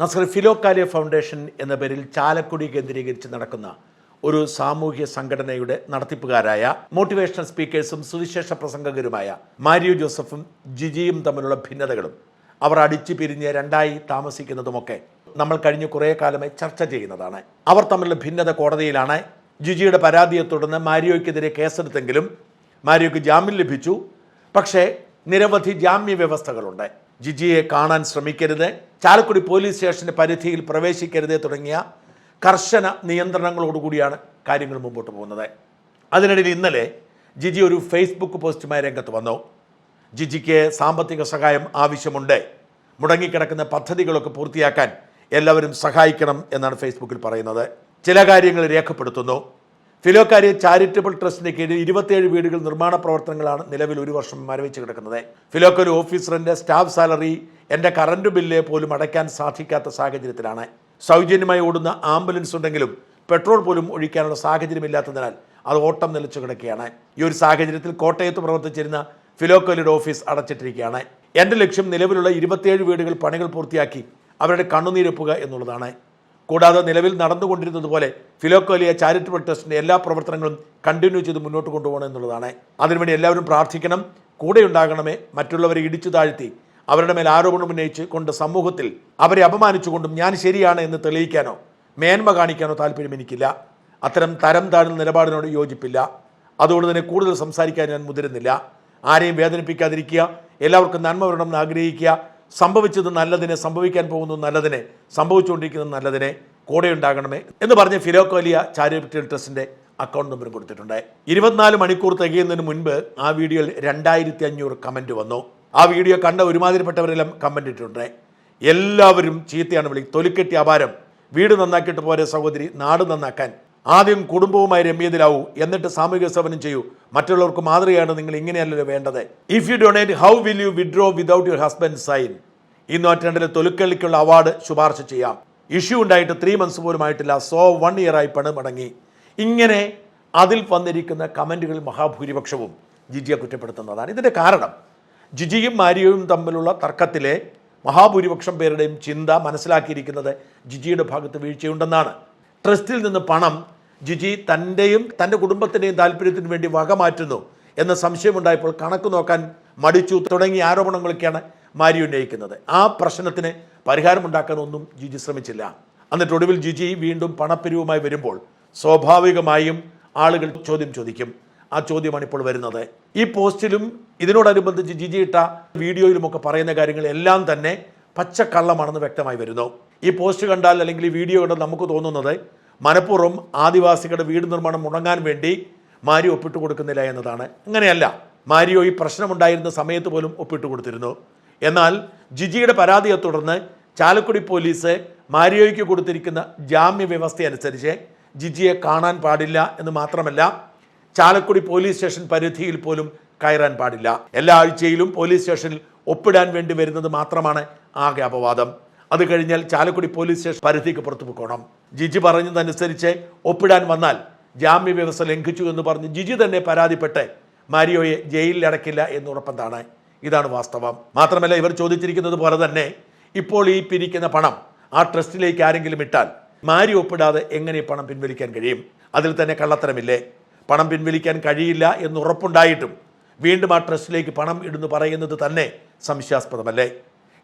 നസ്കർ Philokalia foundation എന്ന പേരിൽ ചാലക്കുടി കേന്ദ്രീകരിച്ച് നടക്കുന്ന ഒരു സാമൂഹ്യ സംഘടനയുടെ നടത്തിപ്പുകാരായ മോട്ടിവേഷണൽ സ്പീക്കേഴ്സും സുവിശേഷ പ്രസംഗകരുമായ മാരിയോ ജോസഫും ജിജിയും തമ്മിലുള്ള ഭിന്നതകളും അവർ അടിച്ചു പിരിഞ്ഞ് രണ്ടായി താമസിക്കുന്നതുമൊക്കെ നമ്മൾ കഴിഞ്ഞ കുറേ കാലമായി ചർച്ച ചെയ്യുന്നതാണ്. അവർ തമ്മിലുള്ള ഭിന്നത കോടതിയിലാണ് ജിജിയുടെ പരാതിയെ തുടർന്ന് മാരിയോയ്ക്കെതിരെ കേസെടുത്തെങ്കിലും മാരിയോയ്ക്ക് ജാമ്യം ലഭിച്ചു. പക്ഷേ നിരവധി ജാമ്യ വ്യവസ്ഥകളുണ്ട് ജിജിയെ കാണാൻ ശ്രമിക്കരുത്. ചാലക്കുടി പോലീസ് സ്റ്റേഷന്റെ പരിധിയിൽ പ്രവേശിക്കരുതേ തുടങ്ങിയ കർശന നിയന്ത്രണങ്ങളോടുകൂടിയാണ് കാര്യങ്ങൾ മുമ്പോട്ട് പോകുന്നത്. അതിനിടയിൽ ഇന്നലെ ജിജി ഒരു ഫേസ്ബുക്ക് പോസ്റ്റുമായി രംഗത്ത് വന്നു. ജിജിക്ക് സാമ്പത്തിക സഹായം ആവശ്യമുണ്ട്. മുടങ്ങിക്കിടക്കുന്ന പദ്ധതികളൊക്കെ പൂർത്തിയാക്കാൻ എല്ലാവരും സഹായിക്കണം എന്നാണ് ഫേസ്ബുക്കിൽ പറയുന്നത്. ചില കാര്യങ്ങൾ രേഖപ്പെടുത്തുന്നു. ഫിലോക്കാരി ചാരിറ്റബിൾ ട്രസ്റ്റിന്റെ കീഴിൽ ഇരുപത്തിയേഴ് വീടുകൾ നിർമ്മാണ പ്രവർത്തനങ്ങളാണ് നിലവിൽ ഒരു വർഷം മരവിച്ച് കിടക്കുന്നത്. ഫിലോക്കൽ ഓഫീസറിന്റെ സ്റ്റാഫ് സാലറി എന്റെ കറണ്ട് ബില്ല് പോലും അടയ്ക്കാൻ സാധിക്കാത്ത സാഹചര്യത്തിലാണ്. സൗജന്യമായി ഓടുന്ന ആംബുലൻസ് ഉണ്ടെങ്കിലും പെട്രോൾ പോലും ഒഴിക്കാനുള്ള സാഹചര്യമില്ലാത്തതിനാൽ അത് ഓട്ടം നിലച്ചു കിടക്കുകയാണ്. ഈ ഒരു സാഹചര്യത്തിൽ കോട്ടയത്ത് പ്രവർത്തിച്ചിരുന്ന ഫിലോക്കോലിയുടെ ഓഫീസ് അടച്ചിട്ടിരിക്കുകയാണ്. എന്റെ ലക്ഷ്യം നിലവിലുള്ള ഇരുപത്തിയേഴ് വീടുകൾ പണികൾ പൂർത്തിയാക്കി അവരുടെ കണ്ണുനീരൊപ്പുക എന്നുള്ളതാണ്. കൂടാതെ നിലവിൽ നടന്നുകൊണ്ടിരുന്നത് പോലെ ഫിലോക്കോലിയ ചാരിറ്റബിൾ ട്രസ്റ്റിന്റെ എല്ലാ പ്രവർത്തനങ്ങളും കണ്ടിന്യൂ ചെയ്ത് മുന്നോട്ട് കൊണ്ടുപോകണം എന്നുള്ളതാണ്. അതിനുവേണ്ടി എല്ലാവരും പ്രാർത്ഥിക്കണം. കൂടെ ഉണ്ടാകണമേ. മറ്റുള്ളവരെ ഇടിച്ചു താഴ്ത്തി അവരുടെ മേൽ ആരോപണം ഉന്നയിച്ച് കൊണ്ട് സമൂഹത്തിൽ അവരെ അപമാനിച്ചുകൊണ്ടും ഞാൻ ശരിയാണ് എന്ന് തെളിയിക്കാനോ മേന്മ കാണിക്കാനോ താല്പര്യം എനിക്കില്ല. അത്തരം തരം താഴ്ന്ന നിലപാടിനോട് യോജിപ്പില്ല. അതുകൊണ്ട് തന്നെ കൂടുതൽ സംസാരിക്കാൻ ഞാൻ മുതിരുന്നില്ല. ആരെയും വേദനിപ്പിക്കാതിരിക്കുക. എല്ലാവർക്കും നന്മ വരണമെന്ന് ആഗ്രഹിക്കുക. സംഭവിച്ചത് നല്ലതിനെ സംഭവിക്കാൻ പോകുന്നത് നല്ലതിനെ സംഭവിച്ചുകൊണ്ടിരിക്കുന്നത് നല്ലതിനെ കൂടെ ഉണ്ടാകണമേ എന്ന് പറഞ്ഞ് ഫിലോക്കോലിയ ചാരിറ്റബിൾ ട്രസ്റ്റിന്റെ അക്കൗണ്ട് നമ്പർ കൊടുത്തിട്ടുണ്ട്. ഇരുപത്തിനാല് മണിക്കൂർ തികയുന്നതിന് മുൻപ് ആ വീഡിയോയിൽ രണ്ടായിരത്തി അഞ്ഞൂറ് കമന്റ് വന്നു. ആ വീഡിയോ കണ്ട ഒരുമാതിരിപ്പെട്ടവരെല്ലാം കമന്റ് ഇട്ടിട്ടുണ്ട്. എല്ലാവരും ചീത്തയാണ് വിളി തൊലിക്കെട്ടി അപാരം. വീട് നന്നാക്കിയിട്ട് പോരെ സഹോദരി നാട് നന്നാക്കാൻ. ആദ്യം കുടുംബവുമായി രമ്യതിലാവൂ എന്നിട്ട് സാമൂഹിക സേവനം ചെയ്യൂ. മറ്റുള്ളവർക്ക് മാതൃകയാണ് നിങ്ങൾ ഇങ്ങനെയല്ലല്ലോ വേണ്ടത്. If you donate how will you withdraw without your husband sign ഈ നൂറ്റാണ്ടിലെ തൊലുക്കള്ളിക്കുള്ള അവാർഡ് ശുപാർശ ചെയ്യാം. ഇഷ്യൂ ഉണ്ടായിട്ട് ത്രീ മന്ത്സ് പോലും ആയിട്ടില്ല. സോ വൺ ഇയർ ആയി പണം മടങ്ങി ഇങ്ങനെ അതിൽ വന്നിരിക്കുന്ന കമന്റുകൾ മഹാഭൂരിപക്ഷവും ജിജിയെ കുറ്റപ്പെടുത്തുന്നതാണ്. ഇതിന്റെ കാരണം ജിജിയും മാരിയയും തമ്മിലുള്ള തർക്കത്തിലെ മഹാഭൂരിപക്ഷം പേരുടെയും ചിന്ത മനസ്സിലാക്കിയിരിക്കുന്നത് ജിജിയുടെ ഭാഗത്ത് വീഴ്ചയുണ്ടെന്നാണ്. ട്രസ്റ്റിൽ നിന്ന് പണം ജിജി തന്റെയും തന്റെ കുടുംബത്തിന്റെയും താല്പര്യത്തിന് വേണ്ടി വകമാറ്റുന്നു എന്ന സംശയമുണ്ടായപ്പോൾ കണക്ക് നോക്കാൻ മടിച്ചു തുടങ്ങിയ ആരോപണങ്ങളൊക്കെയാണ് മാരി ഉന്നയിക്കുന്നത്. ആ പ്രശ്നത്തിന് പരിഹാരമുണ്ടാക്കാനൊന്നും ജിജി ശ്രമിച്ചില്ല. എന്നിട്ട് ഒടുവിൽ ജിജി വീണ്ടും പണപ്പിരിവുമായി വരുമ്പോൾ സ്വാഭാവികമായും ആളുകൾ ചോദ്യം ചോദിക്കും. ആ ചോദ്യമാണ് ഇപ്പോൾ വരുന്നത്. ഈ പോസ്റ്റിലും ഇതിനോടനുബന്ധിച്ച് ജിജി ഇട്ട വീഡിയോയിലുമൊക്കെ പറയുന്ന കാര്യങ്ങൾ എല്ലാം തന്നെ പച്ചക്കള്ളമാണെന്ന് വ്യക്തമായി വരുന്നു. ഈ പോസ്റ്റ് കണ്ടാൽ അല്ലെങ്കിൽ ഈ വീഡിയോ കണ്ടാൽ നമുക്ക് തോന്നുന്നത് മനഃപൂർവം ആദിവാസികളുടെ വീട് നിർമ്മാണം മുടങ്ങാൻ വേണ്ടി മാരി ഒപ്പിട്ട് കൊടുക്കുന്നില്ല എന്നതാണ്. അങ്ങനെയല്ല. മാരിയോ ഈ പ്രശ്നമുണ്ടായിരുന്ന സമയത്ത് പോലും ഒപ്പിട്ട് കൊടുത്തിരുന്നു എന്നാൽ ജിജിയുടെ പരാതിയെ തുടർന്ന് ചാലക്കുടി പോലീസ് മാരിയോയ്ക്ക് കൊടുത്തിരിക്കുന്ന ജാമ്യ വ്യവസ്ഥ അനുസരിച്ച് ജിജിയെ കാണാൻ പാടില്ല എന്ന് മാത്രമല്ല ചാലക്കുടി പോലീസ് സ്റ്റേഷൻ പരിധിയിൽ പോലും കയറാൻ പാടില്ല. എല്ലാ ആഴ്ചയിലും പോലീസ് സ്റ്റേഷനിൽ ഒപ്പിടാൻ വേണ്ടി വരുന്നത് മാത്രമാണ് ആകെ അപവാദം. അത് കഴിഞ്ഞാൽ ചാലക്കുടി പോലീസ് സ്റ്റേഷൻ പരിധിക്ക് പുറത്തു പോകണം ജിജി പറഞ്ഞതനുസരിച്ച് ഒപ്പിടാൻ വന്നാൽ ജാമ്യ വ്യവസ്ഥ ലംഘിച്ചു എന്ന് പറഞ്ഞ് ജിജി തന്നെ പരാതിപ്പെട്ട് മാരിയോയെ ജയിലിലടക്കില്ല എന്നുറപ്പെന്താണ് ഇതാണ് വാസ്തവം. മാത്രമല്ല ഇവർ ചോദിച്ചിരിക്കുന്നത് പോലെ തന്നെ ഇപ്പോൾ ഈ പിരിക്കുന്ന പണം ആ ട്രസ്റ്റിലേക്ക് ആരെങ്കിലും ഇട്ടാൽ മാരി ഒപ്പിടാതെ എങ്ങനെ പണം പിൻവലിക്കാൻ കഴിയും? അതിൽ തന്നെ കള്ളത്തരമില്ലേ? പണം പിൻവലിക്കാൻ കഴിയില്ല എന്ന് ഉറപ്പുണ്ടായിട്ടും വീണ്ടും ആ ട്രസ്റ്റിലേക്ക് പണം ഇടുന്നു പറയുന്നത് തന്നെ സംശയാസ്പദമല്ലേ?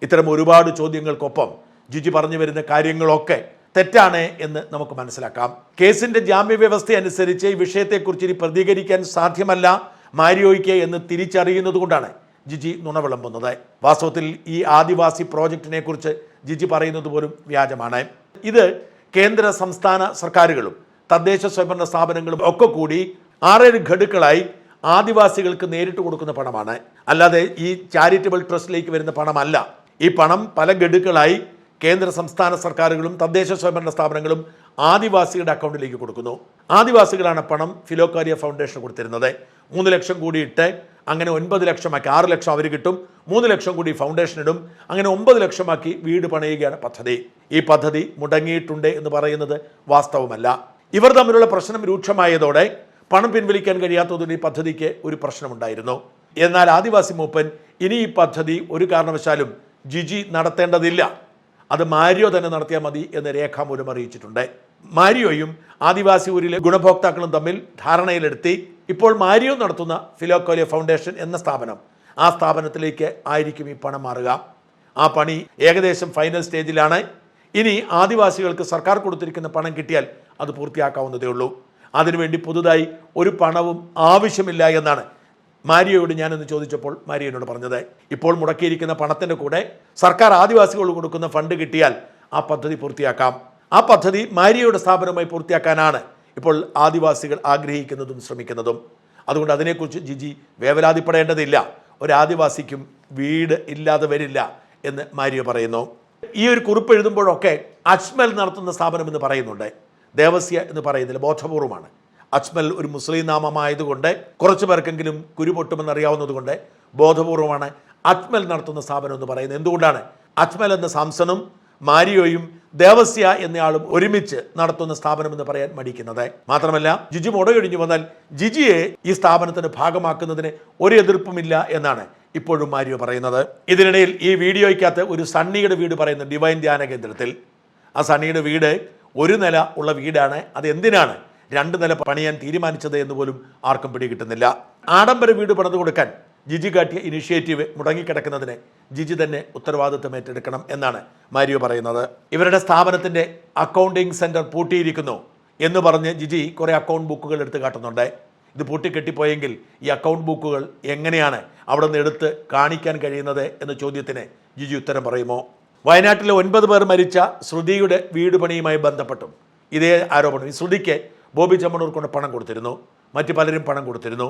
ഇത്തരം ഒരുപാട് ചോദ്യങ്ങൾക്കൊപ്പം ജിജി പറഞ്ഞു വരുന്ന കാര്യങ്ങളൊക്കെ തെറ്റാണ് എന്ന് നമുക്ക് മനസ്സിലാക്കാം. കേസിന്റെ ജാമ്യ വ്യവസ്ഥ അനുസരിച്ച് ഈ വിഷയത്തെക്കുറിച്ച് ഇനി പ്രതികരിക്കാൻ സാധ്യമല്ല മാരിയോയ്ക്ക് എന്ന് തിരിച്ചറിയുന്നത് കൊണ്ടാണ് ജിജി നുണ വിളമ്പുന്നത്. വാസ്തവത്തിൽ ഈ ആദിവാസി പ്രോജക്റ്റിനെ കുറിച്ച് ജിജി പറയുന്നത് പോലും വ്യാജമാണ്. ഇത് കേന്ദ്ര സംസ്ഥാന സർക്കാരുകളും തദ്ദേശ സ്വയംഭരണ സ്ഥാപനങ്ങളും ഒക്കെ കൂടി ആറേഴ് ഘടുക്കളായി ആദിവാസികൾക്ക് നേരിട്ട് കൊടുക്കുന്ന പണമാണ്. അല്ലാതെ ഈ ചാരിറ്റബിൾ ട്രസ്റ്റിലേക്ക് വരുന്ന പണമല്ല. ഈ പണം പല ഗഡുക്കളായി കേന്ദ്ര സംസ്ഥാന സർക്കാരുകളും തദ്ദേശ സ്വയംഭരണ സ്ഥാപനങ്ങളും ആദിവാസികളുടെ അക്കൗണ്ടിലേക്ക് കൊടുക്കുന്നു. ആദിവാസികളാണ് പണം ഫിലോക്കാരിയ ഫൗണ്ടേഷൻ കൊടുത്തിരുന്നത്. മൂന്ന് ലക്ഷം കൂടി ഇട്ട് അങ്ങനെ ഒൻപത് ലക്ഷമാക്കി ആറ് ലക്ഷം അവർ കിട്ടും മൂന്ന് ലക്ഷം കൂടി ഫൗണ്ടേഷൻ ഇടും. അങ്ങനെ ഒമ്പത് ലക്ഷമാക്കി വീട് പണിയുകയാണ് പദ്ധതി. ഈ പദ്ധതി മുടങ്ങിയിട്ടുണ്ട് എന്ന് പറയുന്നത് വാസ്തവമല്ല. ഇവർ തമ്മിലുള്ള പ്രശ്നം രൂക്ഷമായതോടെ പണം പിൻവലിക്കാൻ കഴിയാത്തതുകൊണ്ട് ഈ പദ്ധതിക്ക് ഒരു പ്രശ്നമുണ്ടായിരുന്നു. എന്നാൽ ആദിവാസി മൂപ്പൻ ഇനി ഈ പദ്ധതി ഒരു കാരണവശാലും ജിജി നടത്തേണ്ടതില്ല. അത് മാരിയോ തന്നെ നടത്തിയാൽ മതി എന്ന് രേഖാമൂലം അറിയിച്ചിട്ടുണ്ട്. മാരിയോയും ആദിവാസി ഊരിലെ ഗുണഭോക്താക്കളും തമ്മിൽ ധാരണയിലെടുത്തി ഇപ്പോൾ മാരിയോ നടത്തുന്ന ഫിലോക്കോലിയ ഫൗണ്ടേഷൻ എന്ന സ്ഥാപനം. ആ സ്ഥാപനത്തിലേക്ക് ആയിരിക്കും ഈ പണം മാറുക. ആ പണി ഏകദേശം ഫൈനൽ സ്റ്റേജിലാണ്. ഇനി ആദിവാസികൾക്ക് സർക്കാർ കൊടുത്തിരിക്കുന്ന പണം കിട്ടിയാൽ അത് പൂർത്തിയാക്കാവുന്നതേ ഉള്ളൂ. അതിനുവേണ്ടി പുതുതായി ഒരു പണവും ആവശ്യമില്ല എന്നാണ് മാരിയോയോട് ഞാനൊന്ന് ചോദിച്ചപ്പോൾ മാരിയോനോട് പറഞ്ഞത്. ഇപ്പോൾ മുടക്കിയിരിക്കുന്ന പണത്തിന്റെ കൂടെ സർക്കാർ ആദിവാസികൾ കൊടുക്കുന്ന ഫണ്ട് കിട്ടിയാൽ ആ പദ്ധതി പൂർത്തിയാക്കാം. ആ പദ്ധതി മാരിയയുടെ സ്ഥാപനമായി പൂർത്തിയാക്കാനാണ് ഇപ്പോൾ ആദിവാസികൾ ആഗ്രഹിക്കുന്നതും ശ്രമിക്കുന്നതും. അതുകൊണ്ട് അതിനെക്കുറിച്ച് ജിജി വേവലാതിപ്പെടേണ്ടതില്ല. ഒരു ആദിവാസിക്കും വീട് ഇല്ലാതെ വരില്ല എന്ന് മാരിയ പറയുന്നു. ഈ ഒരു കുറിപ്പ് എഴുതുമ്പോഴൊക്കെ അജ്മൽ നടത്തുന്ന സ്ഥാപനം എന്ന് പറയുന്നുണ്ട്. ദേവസ്യ എന്ന് പറയുന്നില്ല ബോധപൂർവമാണ്. അജ്മൽ ഒരു മുസ്ലിം നാമമായതുകൊണ്ട് കുറച്ച് പേർക്കെങ്കിലും കുരുപൊട്ടുമെന്ന് അറിയാവുന്നതുകൊണ്ട് ബോധപൂർവമാണ് അജ്മൽ നടത്തുന്ന സ്ഥാപനം എന്ന് പറയുന്നത്. എന്തുകൊണ്ടാണ്? അജ്മൽ എന്ന സാംസണും മാരിയോയും ദേവസ്യ എന്നയാളും ഒരുമിച്ച് നടത്തുന്ന സ്ഥാപനം എന്ന് പറയാൻ മടിക്കുന്നത്. മാത്രമല്ല ജിജി മുടയൊഴിഞ്ഞു വന്നാൽ ജിജിയെ ഈ സ്ഥാപനത്തിന് ഭാഗമാക്കുന്നതിന് ഒരു എതിർപ്പുമില്ല എന്നാണ് ഇപ്പോഴും മാരിയോ പറയുന്നത്. ഇതിനിടയിൽ ഈ വീഡിയോയ്ക്കകത്ത് ഒരു സണ്ണിയുടെ വീട് പറയുന്ന ഡിവൈൻ ധ്യാന കേന്ദ്രത്തിൽ ആ സണ്ണിയുടെ വീട് ഒരു നില ഉള്ള വീടാണ്. അത് എന്തിനാണ് രണ്ട് നില പണിയാൻ തീരുമാനിച്ചത് എന്ന് പോലും ആർക്കും പിടികിട്ടുന്നില്ല. ആഡംബര വീട് പണിതു കൊടുക്കാൻ ജിജി കാട്ടിയ ഇനിഷ്യേറ്റീവ് മുടങ്ങിക്കിടക്കുന്നതിന് ജിജി തന്നെ ഉത്തരവാദിത്വം ഏറ്റെടുക്കണം എന്നാണ് മാരിയോ പറയുന്നത്. ഇവരുടെ സ്ഥാപനത്തിന്റെ അക്കൗണ്ടിംഗ് സെന്റർ പൂട്ടിയിരിക്കുന്നു എന്ന് പറഞ്ഞ് ജിജി കുറേ അക്കൗണ്ട് ബുക്കുകൾ എടുത്ത് കാട്ടുന്നുണ്ട്. ഇത് പൂട്ടിക്കെട്ടിപ്പോയെങ്കിൽ ഈ അക്കൗണ്ട് ബുക്കുകൾ എങ്ങനെയാണ് അവിടെ നിന്ന് എടുത്ത് കാണിക്കാൻ കഴിയുന്നത് എന്ന ചോദ്യത്തിന് ജിജി ഉത്തരം പറയുമോ? വയനാട്ടിലെ ഒൻപത് പേർ മരിച്ച ശ്രുതിയുടെ വീട് പണിയുമായി ബന്ധപ്പെട്ടും ഇതേ ആരോപണം. ഈ ശ്രുതിക്ക് ബോബി ചമ്മണൂർ കൊണ്ട് പണം കൊടുത്തിരുന്നു. മറ്റു പലരും പണം കൊടുത്തിരുന്നു.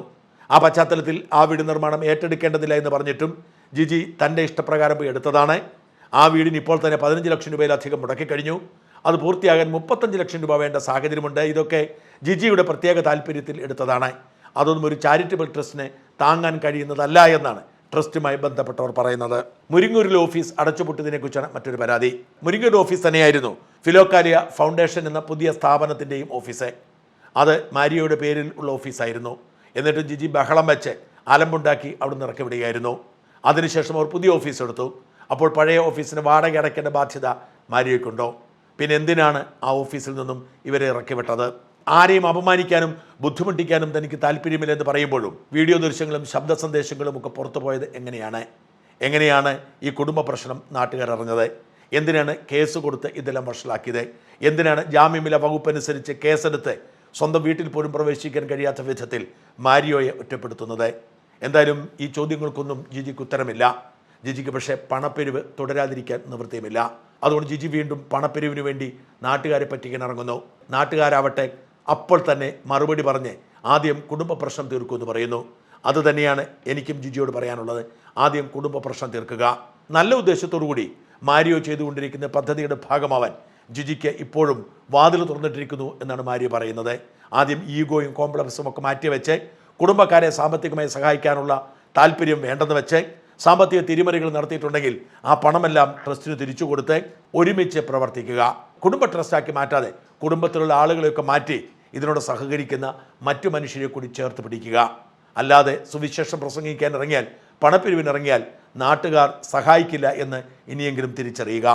ആ പശ്ചാത്തലത്തിൽ ആ വീട് നിർമ്മാണം ഏറ്റെടുക്കേണ്ടതില്ല എന്ന് പറഞ്ഞിട്ടും ജിജി തന്റെ ഇഷ്ടപ്രകാരം എടുത്തതാണ്. ആ വീടിന് ഇപ്പോൾ തന്നെ പതിനഞ്ച് ലക്ഷം രൂപയിലധികം മുടക്കിക്കഴിഞ്ഞു അത് പൂർത്തിയാകാൻ മുപ്പത്തഞ്ച് ലക്ഷം രൂപ വേണ്ട സാഹചര്യമുണ്ട്. ഇതൊക്കെ ജിജിയുടെ പ്രത്യേക താല്പര്യത്തിൽ എടുത്തതാണ്. അതൊന്നും ഒരു ചാരിറ്റബിൾ ട്രസ്റ്റിന് താങ്ങാൻ കഴിയുന്നതല്ല എന്നാണ് ട്രസ്റ്റുമായി ബന്ധപ്പെട്ടവർ പറയുന്നത്. മുരിങ്ങൂരിൽ ഓഫീസ് അടച്ചുപൂട്ടിയതിനെക്കുറിച്ചാണ് മറ്റൊരു പരാതി. മുരിങ്ങൂർ ഓഫീസ് തന്നെയായിരുന്നു ഫിലോക്കാലിയ ഫൗണ്ടേഷൻ എന്ന പുതിയ സ്ഥാപനത്തിന്റെയും ഓഫീസ്. അത് മാരിയോയുടെ പേരിൽ ഉള്ള ഓഫീസായിരുന്നു. എന്നിട്ടും ജിജി ബഹളം വെച്ച് അലമ്പുണ്ടാക്കി അവിടുന്ന് ഇറക്കി വിടുകയായിരുന്നു അതിനുശേഷം അവർ പുതിയ ഓഫീസ് എടുത്തു. അപ്പോൾ പഴയ ഓഫീസിന് വാടക അടയ്ക്കേണ്ട ബാധ്യത മാരിയക്കുണ്ടോ പിന്നെ എന്തിനാണ് ആ ഓഫീസിൽ നിന്നും ഇവരെ ഇറക്കി വിട്ടത്? ആരെയും അപമാനിക്കാനും ബുദ്ധിമുട്ടിക്കാനും തനിക്ക് താല്പര്യമില്ലെന്ന് പറയുമ്പോഴും വീഡിയോ ദൃശ്യങ്ങളും ശബ്ദ സന്ദേശങ്ങളും ഒക്കെ പുറത്തു പോയത് എങ്ങനെയാണ്? എങ്ങനെയാണ് ഈ കുടുംബ പ്രശ്നം നാട്ടുകാർ അറിഞ്ഞത്? എന്തിനാണ് കേസ് കൊടുത്ത് ഇതെല്ലാം വഷളാക്കിയത്? എന്തിനാണ് ജാമ്യമില വകുപ്പനുസരിച്ച് കേസെടുത്ത് സ്വന്തം വീട്ടിൽ പോലും പ്രവേശിക്കാൻ കഴിയാത്ത വിധത്തിൽ മാരിയോയെ ഒറ്റപ്പെടുത്തുന്നത്? എന്തായാലും ഈ ചോദ്യങ്ങൾക്കൊന്നും ജിജിക്ക് ഉത്തരമില്ല. ജിജിക്ക് പക്ഷേ പണപ്പെരിവ് തുടരാതിരിക്കാൻ നിവൃത്തിയുമില്ല. അതുകൊണ്ട് ജിജി വീണ്ടും പണപ്പെരിവിന് വേണ്ടി നാട്ടുകാരെ പറ്റിക്കാൻ ഇറങ്ങുന്നു നാട്ടുകാരാവട്ടെ അപ്പോൾ തന്നെ മറുപടി പറഞ്ഞ് ആദ്യം കുടുംബ പ്രശ്നം തീർക്കുമെന്ന് പറയുന്നു. അതുതന്നെയാണ് എനിക്കും ജിജിയോട് പറയാനുള്ളത്. ആദ്യം കുടുംബ പ്രശ്നം തീർക്കുക. നല്ല ഉദ്ദേശത്തോടു കൂടി മാരിയോ ചെയ്തുകൊണ്ടിരിക്കുന്ന പദ്ധതിയുടെ ഭാഗമാവാൻ ജിജിക്ക് ഇപ്പോഴും വാതിൽ തുറന്നിട്ടിരിക്കുന്നു എന്നാണ് മാരിയോ പറയുന്നത്. ആദ്യം ഈഗോയും കോംപ്ലക്സും ഒക്കെ മാറ്റിവെച്ച് കുടുംബക്കാരെ സാമ്പത്തികമായി സഹായിക്കാനുള്ള താല്പര്യം വേണ്ടെന്ന് വെച്ച് സാമ്പത്തിക തിരിമറികൾ നടത്തിയിട്ടുണ്ടെങ്കിൽ ആ പണമെല്ലാം ട്രസ്റ്റിന് തിരിച്ചു കൊടുത്ത് ഒരുമിച്ച് പ്രവർത്തിക്കുക. കുടുംബ ട്രസ്റ്റാക്കി മാറ്റാതെ കുടുംബത്തിലുള്ള ആളുകളെയൊക്കെ മാറ്റി ഇതിനോട് സഹകരിക്കുന്ന മറ്റു മനുഷ്യരെ കൂടി ചേർത്ത് പിടിക്കുക. അല്ലാതെ സുവിശേഷം പ്രസംഗിക്കാൻ ഇറങ്ങിയാൽ പണപ്പിരിവിനിറങ്ങിയാൽ നാട്ടുകാർ സഹായിക്കില്ല എന്ന് ഇനിയെങ്കിലും തിരിച്ചറിയുക.